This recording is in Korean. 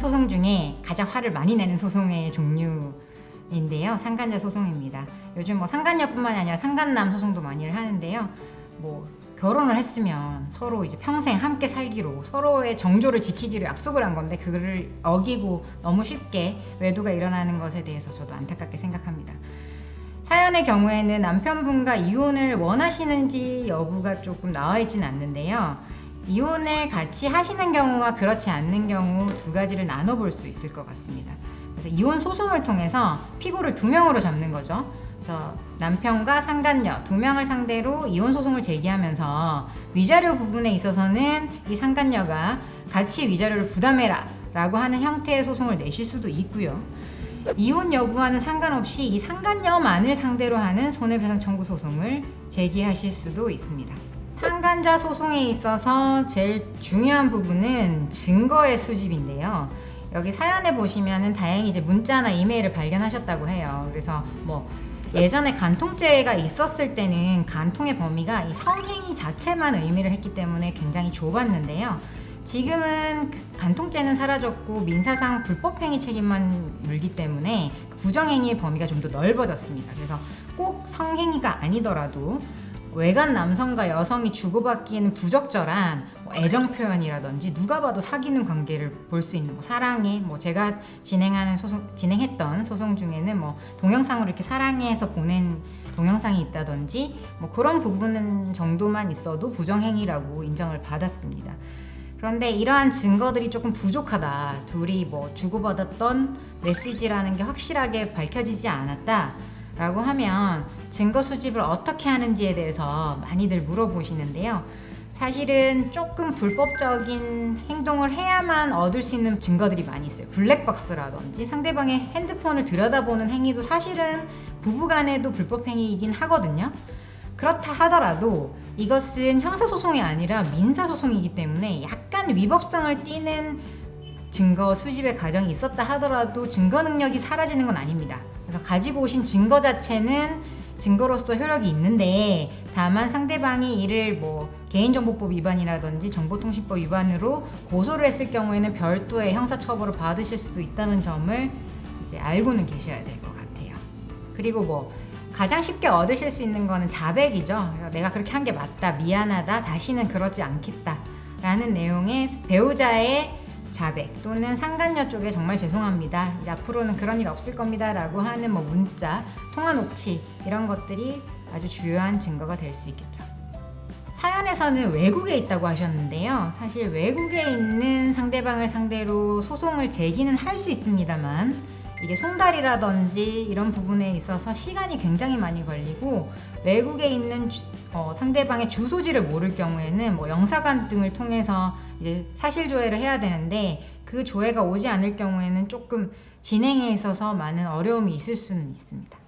소송 중에 가장 화를 많이 내는 소송의 종류인데요. 상간녀 소송입니다. 요즘 뭐 상간녀뿐만이 아니라 상간남 소송도 많이 하는데요. 뭐 결혼을 했으면 서로 이제 평생 함께 살기로 서로의 정조를 지키기로 약속을 한 건데 그거를 어기고 너무 쉽게 외도가 일어나는 것에 대해서 저도 안타깝게 생각합니다. 사연의 경우에는 남편분과 이혼을 원하시는지 여부가 조금 나와 있지는 않는데요. 이혼을 같이 하시는 경우와 그렇지 않는 경우 두 가지를 나눠볼 수 있을 것 같습니다. 그래서 이혼 소송을 통해서 피고를 두 명으로 잡는 거죠. 그래서 남편과 상간녀 두 명을 상대로 이혼 소송을 제기하면서 위자료 부분에 있어서는 이 상간녀가 같이 위자료를 부담해라 라고 하는 형태의 소송을 내실 수도 있고요. 이혼 여부와는 상관없이 이 상간녀만을 상대로 하는 손해배상 청구 소송을 제기하실 수도 있습니다. 상간자 소송에 있어서 제일 중요한 부분은 증거의 수집인데요. 여기 사연에 보시면은 다행히 이제 문자나 이메일을 발견하셨다고 해요. 그래서 뭐 예전에 간통죄가 있었을 때는 간통의 범위가 이 성행위 자체만 의미를 했기 때문에 굉장히 좁았는데요. 지금은 그 간통죄는 사라졌고 민사상 불법행위 책임만 물기 때문에 그 부정행위의 범위가 좀 더 넓어졌습니다. 그래서 꼭 성행위가 아니더라도 외간 남성과 여성이 주고받기에는 부적절한 뭐 애정 표현이라든지 누가 봐도 사귀는 관계를 볼 수 있는 뭐 사랑해 뭐 제가 진행하는 소송 진행했던 소송 중에는 뭐 동영상으로 이렇게 사랑해서 보낸 동영상이 있다든지 뭐 그런 부분 정도만 있어도 부정행위라고 인정을 받았습니다. 그런데 이러한 증거들이 조금 부족하다. 둘이 뭐 주고받았던 메시지라는 게 확실하게 밝혀지지 않았다. 라고 하면 증거 수집을 어떻게 하는지에 대해서 많이들 물어보시는데요. 사실은 조금 불법적인 행동을 해야만 얻을 수 있는 증거들이 많이 있어요. 블랙박스라든지 상대방의 핸드폰을 들여다보는 행위도 사실은 부부간에도 불법행위이긴 하거든요. 그렇다 하더라도 이것은 형사소송이 아니라 민사소송이기 때문에 약간 위법성을 띠는 증거 수집의 과정이 있었다 하더라도 증거 능력이 사라지는 건 아닙니다. 그래서 가지고 오신 증거 자체는 증거로서 효력이 있는데 다만 상대방이 이를 뭐 개인정보법 위반이라든지 정보통신법 위반으로 고소를 했을 경우에는 별도의 형사처벌을 받으실 수도 있다는 점을 이제 알고는 계셔야 될 것 같아요. 그리고 뭐 가장 쉽게 얻으실 수 있는 거는 자백이죠. 그래서 내가 그렇게 한 게 맞다, 미안하다, 다시는 그러지 않겠다 라는 내용의 배우자의 자백 또는 상간녀 쪽에 정말 죄송합니다. 이제 앞으로는 그런 일 없을 겁니다 라고 하는 뭐 문자, 통화 녹취 이런 것들이 아주 주요한 증거가 될 수 있겠죠. 사연에서는 외국에 있다고 하셨는데요. 사실 외국에 있는 상대방을 상대로 소송을 제기는 할 수 있습니다만 이게 송달이라든지 이런 부분에 있어서 시간이 굉장히 많이 걸리고 외국에 있는 주- 어, 상대방의 주소지를 모를 경우에는 뭐 영사관 등을 통해서 이제 사실 조회를 해야 되는데 그 조회가 오지 않을 경우에는 조금 진행에 있어서 많은 어려움이 있을 수는 있습니다.